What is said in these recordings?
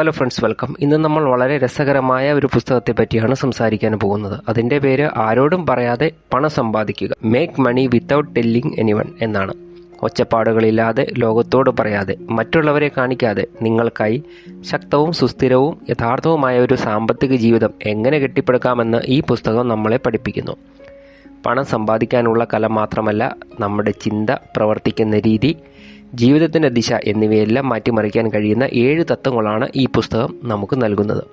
Hello friends welcome ഇന്ന് നമ്മൾ വളരെ രസകരമായ ഒരു പുസ്തകത്തെ പറ്റിയാണ് സംസാരിക്കാൻ പോകുന്നത്. അതിന്റെ പേര് ആരോടും പറയാതെ പണം സമ്പാദിക്കുക. Make money without telling anyone എന്നാണ്. ഒച്ചപ്പാടുകളില്ലാതെ ലോകത്തോട് പറയാതെ മറ്റുള്ളവരെ കാണിക്കാതെ നിങ്ങൾക്കായി ശക്തവും സുസ്ഥിരവും യഥാർത്ഥവുമായ ഒരു സാമ്പത്തിക ജീവിതം എങ്ങനെ കെട്ടിപ്പടുക്കാമെന്ന് ഈ പുസ്തകം നമ്മളെ പഠിപ്പിക്കുന്നു. പണം സമ്പാദിക്കാനുള്ള കല മാത്രമല്ല നമ്മുടെ ചിന്ത പ്രവർത്തിക്കുന്ന രീതി ജീവിതത്തിന്റെ ദിശ എന്നിവയെല്ലാം മാറ്റിമറിക്കാൻ കഴിയുന്ന ഏഴ് തത്വങ്ങളാണ് ഈ പുസ്തകം നമുക്ക് നൽകുന്നത്.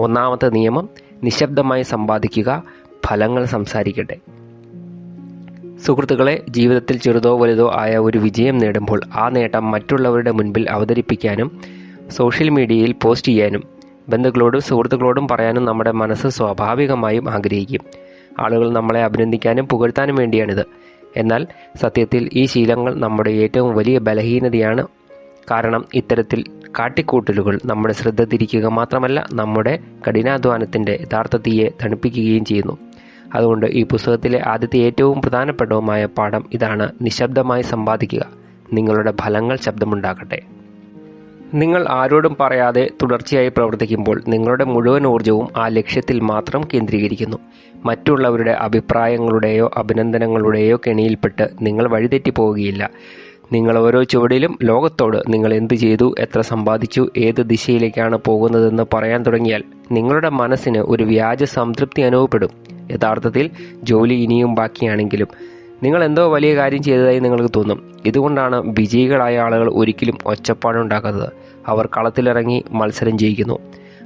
ഒന്നാമത്തെ നിയമം നിശബ്ദമായി സമ്പാദിക്കുക ഫലങ്ങൾ സംസാരിക്കട്ടെ. സുഹൃത്തുക്കളെ ജീവിതത്തിൽ ചെറുതോ വലുതോ ആയ ഒരു വിജയം നേടുമ്പോൾ ആ നേട്ടം മറ്റുള്ളവരുടെ മുൻപിൽ അവതരിപ്പിക്കാനും സോഷ്യൽ മീഡിയയിൽ പോസ്റ്റ് ചെയ്യാനും ബന്ധുക്കളോടും സുഹൃത്തുക്കളോടും പറയാനും നമ്മുടെ മനസ്സ് സ്വാഭാവികമായും ആഗ്രഹിക്കും. ആളുകൾ നമ്മളെ അഭിനന്ദിക്കാനും പുകഴ്ത്താനും വേണ്ടിയാണിത്. എന്നാൽ സത്യത്തിൽ ഈ ശീലങ്ങൾ നമ്മുടെ ഏറ്റവും വലിയ ബലഹീനതയാണ്. കാരണം ഇത്തരത്തിൽ കാട്ടിക്കൂട്ടലുകൾ നമ്മുടെ ശ്രദ്ധ തിരിക്കുക മാത്രമല്ല നമ്മുടെ കഠിനാധ്വാനത്തിന്റെ യഥാർത്ഥ തീയെ തണുപ്പിക്കുകയും ചെയ്യുന്നു. അതുകൊണ്ട് ഈ പുസ്തകത്തിലെ ആദ്യത്തെ ഏറ്റവും പ്രധാനപ്പെട്ടതുമായ പാഠം ഇതാണ് നിശബ്ദമായി സമ്പാദിക്കുക. നിങ്ങളുടെ ഫലങ്ങൾ ശബ്ദമുണ്ടാക്കട്ടെ നിങ്ങൾ ആരോടും പറയാതെ തുടർച്ചയായി പ്രവർത്തിക്കുമ്പോൾ നിങ്ങളുടെ മുഴുവൻ ഊർജവും ആ ലക്ഷ്യത്തിൽ മാത്രം കേന്ദ്രീകരിക്കുന്നു. മറ്റുള്ളവരുടെ അഭിപ്രായങ്ങളുടെയോ അഭിനന്ദനങ്ങളുടെയോ കെണിയിൽപ്പെട്ട് നിങ്ങൾ വഴിതെറ്റിപ്പോവുകയില്ല. നിങ്ങൾ ഓരോ ചുവടിലും ലോകത്തോട് നിങ്ങൾ എന്ത് ചെയ്തു എത്ര സമ്പാദിച്ചു ഏത് ദിശയിലേക്കാണ് പോകുന്നതെന്ന് പറയാൻ തുടങ്ങിയാൽ നിങ്ങളുടെ മനസ്സിന് ഒരു വ്യാജ സംതൃപ്തി അനുഭവപ്പെടും. യഥാർത്ഥത്തിൽ ജോലി ഇനിയും ബാക്കിയാണെങ്കിലും നിങ്ങൾ എന്തോ വലിയ കാര്യം ചെയ്തതായി നിങ്ങൾക്ക് തോന്നും. ഇതുകൊണ്ടാണ് വിജയികളായ ആളുകൾ ഒരിക്കലും ഒച്ചപ്പാടുണ്ടാക്കുന്നത് അവർ കളത്തിലിറങ്ങി മത്സരം ജയിക്കുന്നു.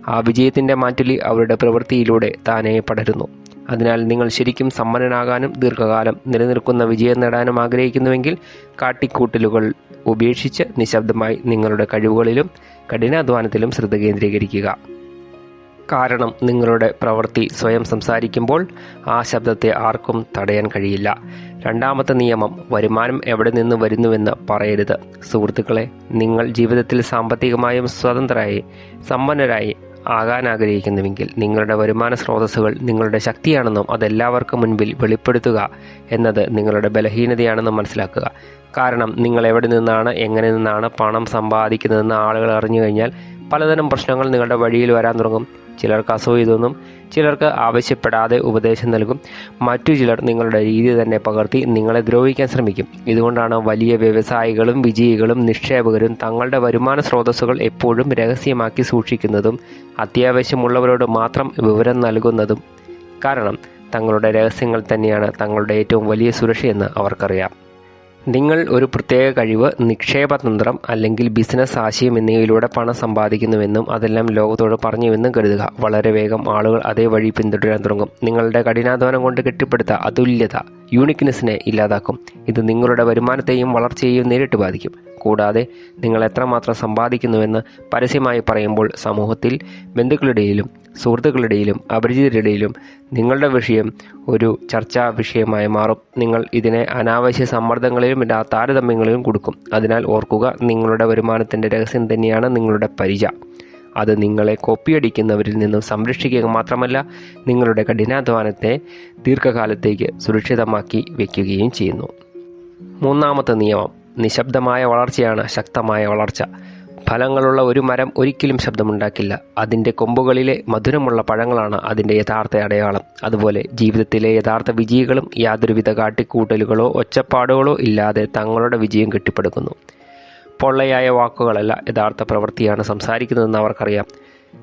ആ വിജയത്തിന്റെ മാറ്റുലി അവരുടെ പ്രവൃത്തിയിലൂടെ താനേ പടരുന്നു. അതിനാൽ നിങ്ങൾ ശരിക്കും സമ്പന്നനാകാനും ദീർഘകാലം നിലനിൽക്കുന്ന വിജയം നേടാനും ആഗ്രഹിക്കുന്നുവെങ്കിൽ കാട്ടിക്കൂട്ടലുകൾ ഉപേക്ഷിച്ച് നിശബ്ദമായി നിങ്ങളുടെ കഴിവുകളിലും കഠിനാധ്വാനത്തിലും ശ്രദ്ധ കേന്ദ്രീകരിക്കുക. കാരണം നിങ്ങളുടെ പ്രവൃത്തി സ്വയം സംസാരിക്കുമ്പോൾ ആ ശബ്ദത്തെ ആർക്കും തടയാൻ കഴിയില്ല. രണ്ടാമത്തെ നിയമം വരുമാനം എവിടെ നിന്ന് വരുന്നുവെന്ന് പറയരുത്. സുഹൃത്തുക്കളെ നിങ്ങൾ ജീവിതത്തിൽ സാമ്പത്തികമായും സ്വതന്ത്രരായി സമ്പന്നരായി ആകാൻ ആഗ്രഹിക്കുന്നുവെങ്കിൽ നിങ്ങളുടെ വരുമാന സ്രോതസ്സുകൾ നിങ്ങളുടെ ശക്തിയാണെന്നും അതെല്ലാവർക്കും മുൻപിൽ വെളിപ്പെടുത്തുക എന്നത് നിങ്ങളുടെ ബലഹീനതയാണെന്നും മനസ്സിലാക്കുക. കാരണം നിങ്ങൾ എവിടെ നിന്നാണ് എങ്ങനെ നിന്നാണ് പണം സമ്പാദിക്കുന്നതെന്ന് ആളുകൾ അറിഞ്ഞു കഴിഞ്ഞാൽ പലതരം പ്രശ്നങ്ങൾ നിങ്ങളുടെ വഴിയിൽ വരാൻ തുടങ്ങും. ചിലർക്ക് അസൂയ തോന്നും ചിലർക്ക് ആവശ്യപ്പെടാതെ ഉപദേശം നൽകും. മറ്റു ചിലർ നിങ്ങളുടെ രീതി തന്നെ പകർത്തി നിങ്ങളെ ദ്രോഹിക്കാൻ ശ്രമിക്കും. ഇതുകൊണ്ടാണ് വലിയ വ്യവസായികളും വിജയികളും നിക്ഷേപകരും തങ്ങളുടെ വരുമാന സ്രോതസ്സുകൾ എപ്പോഴും രഹസ്യമാക്കി സൂക്ഷിക്കുന്നതും അത്യാവശ്യമുള്ളവരോട് മാത്രം വിവരം നൽകുന്നതും. കാരണം തങ്ങളുടെ രഹസ്യങ്ങൾ തന്നെയാണ് തങ്ങളുടെ ഏറ്റവും വലിയ സുരക്ഷയെന്ന് അവർക്കറിയാം. നിങ്ങൾ ഒരു പ്രത്യേക കഴിവ് നിക്ഷേപതന്ത്രം അല്ലെങ്കിൽ ബിസിനസ് ആശയം എന്നിവയിലൂടെ പണം സമ്പാദിക്കുന്നുവെന്നും അതെല്ലാം ലോകത്തോട് പറഞ്ഞുവെന്നും കരുതുക. വളരെ വേഗം ആളുകൾ അതേ വഴി പിന്തുടരാൻ തുടങ്ങും. നിങ്ങളുടെ കഠിനാധ്വാനം കൊണ്ട് കെട്ടിപ്പടുത്ത അതുല്യത യൂണിക്നെസ്സിനെ ഇല്ലാതാക്കും. ഇത് നിങ്ങളുടെ വരുമാനത്തെയും വളർച്ചയെയും നേരിട്ട് ബാധിക്കും. കൂടാതെ നിങ്ങൾ എത്രമാത്രം സമ്പാദിക്കുന്നുവെന്ന് പരസ്യമായി പറയുമ്പോൾ സമൂഹത്തിൽ ബന്ധുക്കളുടെയിലും സുഹൃത്തുക്കളുടെയിലും അപരിചിതരുടെയിലും നിങ്ങളുടെ വിഷയം ഒരു ചർച്ചാ വിഷയമായി മാറും. നിങ്ങൾ ഇതിനെ അനാവശ്യ സമ്മർദ്ദങ്ങളിലും താരതമ്യങ്ങളിലും കൊടുക്കും. അതിനാൽ ഓർക്കുക നിങ്ങളുടെ വരുമാനത്തിന്റെ രഹസ്യം തന്നെയാണ് നിങ്ങളുടെ പരിച. അത് നിങ്ങളെ കോപ്പിയടിക്കുന്നവരിൽ നിന്നും സംരക്ഷിക്കുക മാത്രമല്ല നിങ്ങളുടെ കഠിനാധ്വാനത്തെ ദീർഘകാലത്തേക്ക് സുരക്ഷിതമാക്കി വയ്ക്കുകയും ചെയ്യുന്നു. മൂന്നാമത്തെ നിയമം. നിശബ്ദമായ വളർച്ചയാണ് ശക്തമായ വളർച്ച. ഫലങ്ങളുള്ള ഒരു മരം ഒരിക്കലും ശബ്ദമുണ്ടാക്കില്ല. അതിന്റെ കൊമ്പുകളിലെ മധുരമുള്ള പഴങ്ങളാണ് അതിന്റെ യഥാർത്ഥ അടയാളം. അതുപോലെ ജീവിതത്തിലെ യഥാർത്ഥ വിജയികളും യാതൊരുവിധ കാട്ടിക്കൂട്ടലുകളോ ഒച്ചപ്പാടുകളോ ഇല്ലാതെ തങ്ങളുടെ വിജയം കെട്ടിപ്പടുക്കുന്നു. പൊള്ളയായ വാക്കുകളല്ല യഥാർത്ഥ പ്രവൃത്തിയാണ് സംസാരിക്കുന്നതെന്ന് അവർക്കറിയാം.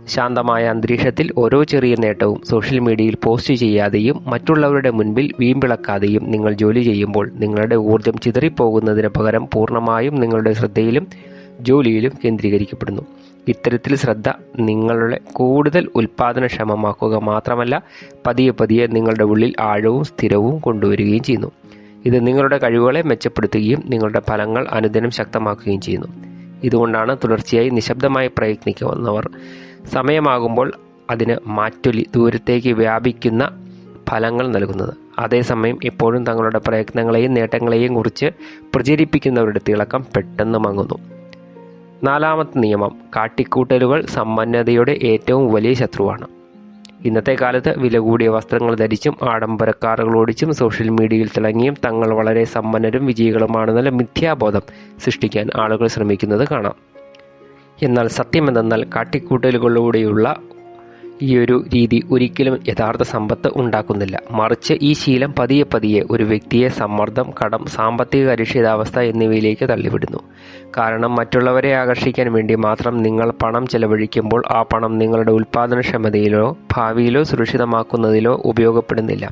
ശാന്തമായ അന്തരീക്ഷത്തിൽ ഓരോ ചെറിയ നേട്ടവും സോഷ്യൽ മീഡിയയിൽ പോസ്റ്റ് ചെയ്യാതെയും മറ്റുള്ളവരുടെ മുൻപിൽ വീമ്പിളക്കാതെയും നിങ്ങൾ ജോലി ചെയ്യുമ്പോൾ നിങ്ങളുടെ ഊർജം ചിതറിപ്പോകുന്നതിന് പകരം പൂർണമായും നിങ്ങളുടെ ശ്രദ്ധയിലും ജോലിയിലും കേന്ദ്രീകരിക്കപ്പെടുന്നു. ഇത്തരത്തിൽ ശ്രദ്ധ നിങ്ങളുടെ കൂടുതൽ ഉൽപ്പാദനക്ഷമമാക്കുക മാത്രമല്ല പതിയെ പതിയെ നിങ്ങളുടെ ഉള്ളിൽ ആഴവും സ്ഥിരവും കൊണ്ടുവരികയും ചെയ്യുന്നു. ഇത് നിങ്ങളുടെ കഴിവുകളെ മെച്ചപ്പെടുത്തുകയും നിങ്ങളുടെ ഫലങ്ങൾ അനുദിനം ശക്തമാക്കുകയും ചെയ്യുന്നു. ഇതുകൊണ്ടാണ് തുടർച്ചയായി നിശബ്ദമായി പ്രയത്നിക്കുന്നവർ സമയമാകുമ്പോൾ അതിന് മാറ്റൊലി ദൂരത്തേക്ക് വ്യാപിക്കുന്ന ഫലങ്ങൾ നൽകുന്നത്. അതേസമയം ഇപ്പോഴും തങ്ങളുടെ പ്രയത്നങ്ങളെയും നേട്ടങ്ങളെയും കുറിച്ച് പ്രചരിപ്പിക്കുന്നവരുടെ തിളക്കം പെട്ടെന്ന് മങ്ങുന്നു. നാലാമത്തെ നിയമം കാട്ടിക്കൂട്ടലുകൾ സമ്പന്നതയുടെ ഏറ്റവും വലിയ ശത്രുവാണ്. ഇന്നത്തെ കാലത്ത് വില കൂടിയ വസ്ത്രങ്ങൾ ധരിച്ചും ആഡംബര കാറുകൾ ഓടിച്ചും സോഷ്യൽ മീഡിയയിൽ തിളങ്ങിയും തങ്ങൾ വളരെ സമ്പന്നരും വിജയികളുമാണെന്നുള്ള മിഥ്യാബോധം സൃഷ്ടിക്കാൻ ആളുകൾ ശ്രമിക്കുന്നത് കാണാം. എന്നാൽ സത്യമെന്തെന്നാൽ കാട്ടിക്കൂട്ടലുകളിലൂടെയുള്ള ഈ ഒരു രീതി ഒരിക്കലും യഥാർത്ഥ സമ്പത്ത് ഉണ്ടാക്കുന്നില്ല. മറിച്ച് ഈ ശീലം പതിയെ പതിയെ ഒരു വ്യക്തിയെ സമ്മർദ്ദം കടം സാമ്പത്തിക അരക്ഷിതാവസ്ഥ എന്നിവയിലേക്ക് തള്ളിവിടുന്നു. കാരണം മറ്റുള്ളവരെ ആകർഷിക്കാൻ വേണ്ടി മാത്രം നിങ്ങൾ പണം ചെലവഴിക്കുമ്പോൾ ആ പണം നിങ്ങളുടെ ഉൽപ്പാദനക്ഷമതയിലോ ഭാവിയിലോ സുരക്ഷിതമാക്കുന്നതിലോ ഉപയോഗപ്പെടുന്നില്ല.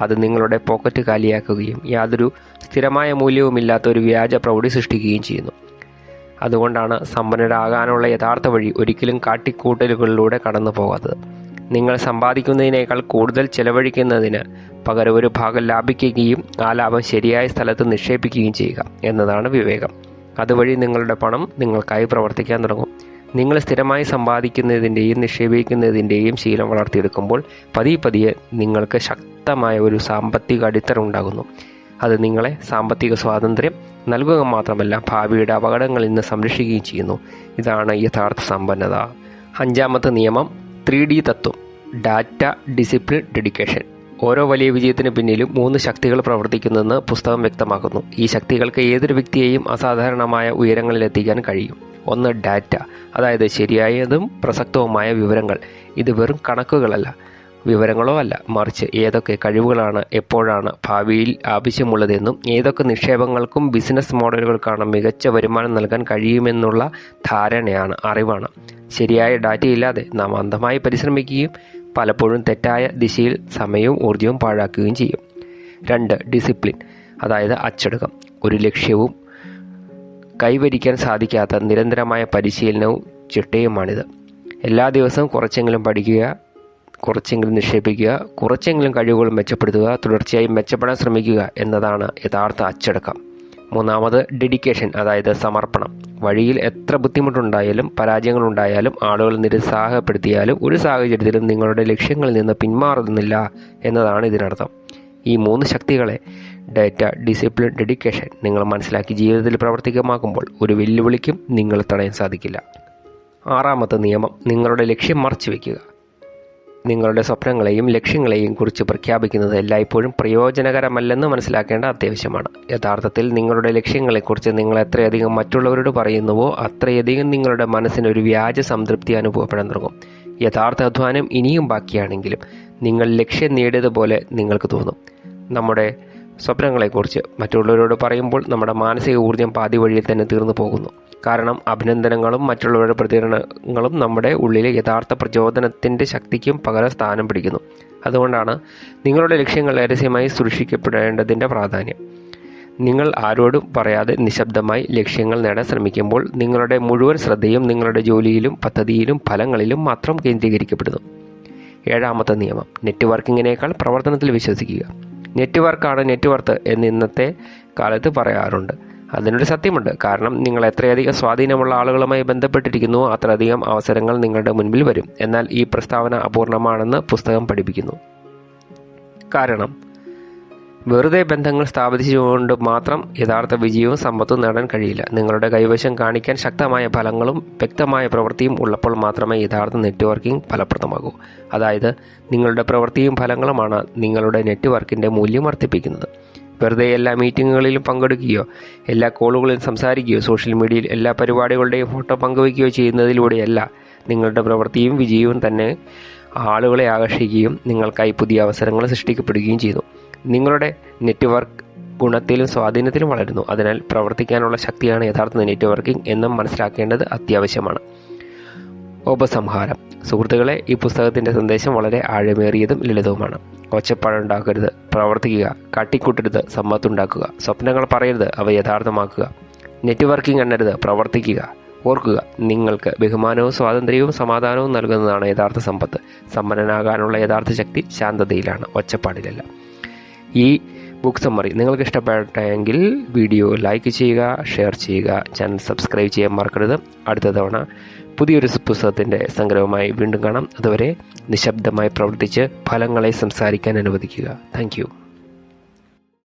അത് നിങ്ങളുടെ പോക്കറ്റ് കാലിയാക്കുകയും യാതൊരു സ്ഥിരമായ മൂല്യവുമില്ലാത്ത ഒരു വ്യാജ പ്രൗഢി സൃഷ്ടിക്കുകയും ചെയ്യുന്നു. അതുകൊണ്ടാണ് സമ്പന്നരാകാനുള്ള യഥാർത്ഥ വഴി ഒരിക്കലും കാട്ടിക്കൂട്ടലുകളിലൂടെ കടന്നു പോകാത്തത്. നിങ്ങൾ സമ്പാദിക്കുന്നതിനേക്കാൾ കൂടുതൽ ചെലവഴിക്കുന്നതിന് പകരം ഒരു ഭാഗം ലാഭിക്കുകയും ആ ലാഭം ശരിയായ സ്ഥലത്ത് നിക്ഷേപിക്കുകയും ചെയ്യുക എന്നതാണ് വിവേകം. അതുവഴി നിങ്ങളുടെ പണം നിങ്ങൾക്കായി പ്രവർത്തിക്കാൻ തുടങ്ങും. നിങ്ങൾ സ്ഥിരമായി സമ്പാദിക്കുന്നതിന്റെയും നിക്ഷേപിക്കുന്നതിന്റെയും ശീലം വളർത്തിയെടുക്കുമ്പോൾ പതിയെ പതിയെ നിങ്ങൾക്ക് ശക്തമായ ഒരു സാമ്പത്തിക അടിത്തറ ഉണ്ടാകുന്നു. അത് നിങ്ങളെ സാമ്പത്തിക സ്വാതന്ത്ര്യം നൽകുക മാത്രമല്ല ഭാവിയുടെ അപകടങ്ങളിൽ നിന്ന് സംരക്ഷിക്കുകയും ചെയ്യുന്നു. ഇതാണ് യഥാർത്ഥ സമ്പന്നത. അഞ്ചാമത്തെ നിയമം ത്രീ ഡി തത്വം ഡാറ്റ ഡിസിപ്ലിൻ ഡെഡിക്കേഷൻ. ഓരോ വലിയ വിജയത്തിന് പിന്നിലും മൂന്ന് ശക്തികൾ പ്രവർത്തിക്കുന്നെന്ന് പുസ്തകം വ്യക്തമാക്കുന്നു. ഈ ശക്തികൾക്ക് ഏതൊരു വ്യക്തിയെയും അസാധാരണമായ ഉയരങ്ങളിലെത്തിക്കാൻ കഴിയും. ഒന്ന് ഡാറ്റ അതായത് ശരിയായതും പ്രസക്തവുമായ വിവരങ്ങൾ. ഇത് വെറും കണക്കുകളല്ല. വിവരങ്ങളോ അല്ല. മറിച്ച് ഏതൊക്കെ കഴിവുകളാണ് എപ്പോഴാണ് ഭാവിയിൽ ആവശ്യമുള്ളതെന്നും ഏതൊക്കെ നിക്ഷേപങ്ങൾക്കും ബിസിനസ് മോഡലുകൾക്കാണ് മികച്ച വരുമാനം നൽകാൻ കഴിയുമെന്നുള്ള ധാരണയാണ് അറിവാണ്. ശരിയായ ഡാറ്റയില്ലാതെ നാം അന്ധമായി പരിശ്രമിക്കുകയും പലപ്പോഴും തെറ്റായ ദിശയിൽ സമയവും ഊർജവും പാഴാക്കുകയും ചെയ്യും. രണ്ട് ഡിസിപ്ലിൻ അതായത് അച്ചടക്കം. ഒരു ലക്ഷ്യവും കൈവരിക്കാൻ സാധിക്കാത്ത നിരന്തരമായ പരിശീലനവും ചിട്ടയുമാണിത്. എല്ലാ ദിവസവും കുറച്ചെങ്കിലും പഠിക്കുക കുറച്ചെങ്കിലും നിക്ഷേപിക്കുക കുറച്ചെങ്കിലും കഴിവുകൾ മെച്ചപ്പെടുത്തുക തുടർച്ചയായി മെച്ചപ്പെടാൻ ശ്രമിക്കുക എന്നതാണ് യഥാർത്ഥ അച്ചടക്കം. മൂന്നാമത് ഡെഡിക്കേഷൻ അതായത് സമർപ്പണം. വഴിയിൽ എത്ര ബുദ്ധിമുട്ടുണ്ടായാലും പരാജയങ്ങളുണ്ടായാലും ആളുകൾ നിരുത്സാഹപ്പെടുത്തിയാലും ഒരു സാഹചര്യത്തിലും നിങ്ങളുടെ ലക്ഷ്യങ്ങളിൽ നിന്ന് പിന്മാറുന്നില്ല എന്നതാണ് ഇതിനർത്ഥം. ഈ മൂന്ന് ശക്തികളെ ഡേറ്റ ഡിസിപ്ലിൻ ഡെഡിക്കേഷൻ നിങ്ങൾ മനസ്സിലാക്കി ജീവിതത്തിൽ പ്രവർത്തികമാക്കുമ്പോൾ ഒരു വെല്ലുവിളിക്കും നിങ്ങൾ തടയാൻ സാധിക്കില്ല. ആറാമത്തെ നിയമം നിങ്ങളുടെ ലക്ഷ്യം മറച്ചു വയ്ക്കുക നിങ്ങളുടെ സ്വപ്നങ്ങളെയും ലക്ഷ്യങ്ങളെയും കുറിച്ച് പ്രഖ്യാപിക്കുന്നത് എല്ലായ്പ്പോഴും പ്രയോജനകരമല്ലെന്ന് മനസ്സിലാക്കേണ്ട അത്യാവശ്യമാണ്. യഥാർത്ഥത്തിൽ നിങ്ങളുടെ ലക്ഷ്യങ്ങളെക്കുറിച്ച് നിങ്ങൾ എത്രയധികം മറ്റുള്ളവരോട് പറയുന്നുവോ അത്രയധികം നിങ്ങളുടെ മനസ്സിന് ഒരു വ്യാജ സംതൃപ്തി അനുഭവപ്പെടാൻ തുടങ്ങും. യഥാർത്ഥ അധ്വാനം ഇനിയും ബാക്കിയാണെങ്കിലും നിങ്ങൾ ലക്ഷ്യം നേടിയതുപോലെ നിങ്ങൾക്ക് തോന്നും. നമ്മുടെ സ്വപ്നങ്ങളെക്കുറിച്ച് മറ്റുള്ളവരോട് പറയുമ്പോൾ നമ്മുടെ മാനസിക ഊർജം പാതി വഴിയിൽ തന്നെ തീർന്നു പോകുന്നു. കാരണം അഭിനന്ദനങ്ങളും മറ്റുള്ളവരുടെ പ്രതികരണങ്ങളും നമ്മുടെ ഉള്ളിലെ യഥാർത്ഥ പ്രചോദനത്തിന്റെ ശക്തിക്കും പകരം സ്ഥാനം പിടിക്കുന്നു. അതുകൊണ്ടാണ് നിങ്ങളുടെ ലക്ഷ്യങ്ങൾ രഹസ്യമായി സൂക്ഷിക്കപ്പെടേണ്ടതിന്റെ പ്രാധാന്യം. നിങ്ങൾ ആരോടും പറയാതെ നിശബ്ദമായി ലക്ഷ്യങ്ങൾ നേടാൻ ശ്രമിക്കുമ്പോൾ നിങ്ങളുടെ മുഴുവൻ ശ്രദ്ധയും നിങ്ങളുടെ ജോലിയിലും പദ്ധതിയിലും ഫലങ്ങളിലും മാത്രം കേന്ദ്രീകരിക്കപ്പെടുന്നു. ഏഴാമത്തെ നിയമം നെറ്റ്വർക്കിങ്ങിനേക്കാൾ പ്രവർത്തനത്തിൽ വിശ്വസിക്കുക. നെറ്റ്വർക്കാണ് നെറ്റ്വർത്ത് എന്ന് ഇന്നത്തെ കാലത്ത് പറയാറുണ്ട്. അതിനൊരു സത്യമുണ്ട്. കാരണം നിങ്ങൾ എത്രയധികം സ്വാധീനമുള്ള ആളുകളുമായി ബന്ധപ്പെട്ടിരിക്കുന്നു അത്രയധികം അവസരങ്ങൾ നിങ്ങളുടെ മുൻപിൽ വരും. എന്നാൽ ഈ പ്രസ്താവന അപൂർണമാണെന്ന് പുസ്തകം പഠിപ്പിക്കുന്നു. കാരണം വെറുതെ ബന്ധങ്ങൾ സ്ഥാപിച്ചുകൊണ്ട് മാത്രം യഥാർത്ഥ വിജയവും സമ്പത്തും നേടാൻ കഴിയില്ല. നിങ്ങളുടെ കൈവശം കാണിക്കാൻ ശക്തമായ ഫലങ്ങളും വ്യക്തമായ പ്രവൃത്തിയും ഉള്ളപ്പോൾ മാത്രമേ യഥാർത്ഥ നെറ്റ്വർക്കിംഗ് ഫലപ്രദമാകൂ. അതായത് നിങ്ങളുടെ പ്രവൃത്തിയും ഫലങ്ങളുമാണ് നിങ്ങളുടെ നെറ്റ്വർക്കിന്റെ മൂല്യം വർദ്ധിപ്പിക്കുന്നത്. വെറുതെ എല്ലാ മീറ്റിങ്ങുകളിലും പങ്കെടുക്കുകയോ എല്ലാ കോളുകളിലും സംസാരിക്കുകയോ സോഷ്യൽ മീഡിയയിൽ എല്ലാ പരിപാടികളുടെയും ഫോട്ടോ പങ്കുവയ്ക്കുകയോ ചെയ്യുന്നതിലൂടെയല്ല നിങ്ങളുടെ പ്രവൃത്തിയും വിജയവും തന്നെ ആളുകളെ ആകർഷിക്കുകയും നിങ്ങൾക്കായി പുതിയ അവസരങ്ങൾ സൃഷ്ടിക്കപ്പെടുകയും ചെയ്യുന്നു നിങ്ങളുടെ നെറ്റ്വർക്ക് ഗുണത്തിലും സ്വാധീനത്തിലും വളരുന്നു. അതിനാൽ പ്രവർത്തിക്കാനുള്ള ശക്തിയാണ് യഥാർത്ഥ നെറ്റ്വർക്കിംഗ് എന്നും മനസ്സിലാക്കേണ്ടത് അത്യാവശ്യമാണ്. ഉപസംഹാരം. സുഹൃത്തുക്കളെ ഈ പുസ്തകത്തിന്റെ സന്ദേശം വളരെ ആഴമേറിയതും ലളിതവുമാണ്. ഒച്ചപ്പാടുണ്ടാക്കരുത് പ്രവർത്തിക്കുക കട്ടിക്കൂട്ടരുത് സമ്പത്തുണ്ടാക്കുക സ്വപ്നങ്ങൾ പറയരുത് അവ യഥാർത്ഥമാക്കുക. നെറ്റ്വർക്കിംഗ് എണ്ണരുത് പ്രവർത്തിക്കുക. ഓർക്കുക നിങ്ങൾക്ക് ബഹുമാനവും സ്വാതന്ത്ര്യവും സമാധാനവും നൽകുന്നതാണ് യഥാർത്ഥ സമ്പത്ത്. സമ്പന്നനാകാനുള്ള യഥാർത്ഥ ശക്തി ശാന്തതയിലാണ് ഒച്ചപ്പാടിലല്ല. ഈ ബുക്ക് സമ്മറി നിങ്ങൾക്ക് ഇഷ്ടപ്പെട്ടെങ്കിൽ വീഡിയോ ലൈക്ക് ചെയ്യുക ഷെയർ ചെയ്യുക ചാനൽ സബ്സ്ക്രൈബ് ചെയ്യാൻ മറക്കരുത്. അടുത്ത തവണ പുതിയൊരു പുസ്തകത്തിന്റെ സംഗ്രഹമായി വീണ്ടും കാണാം. അതുവരെ നിശബ്ദമായി പ്രവർത്തിച്ച് ഫലങ്ങളെ സംസാരിക്കാൻ അനുവദിക്കുക. താങ്ക്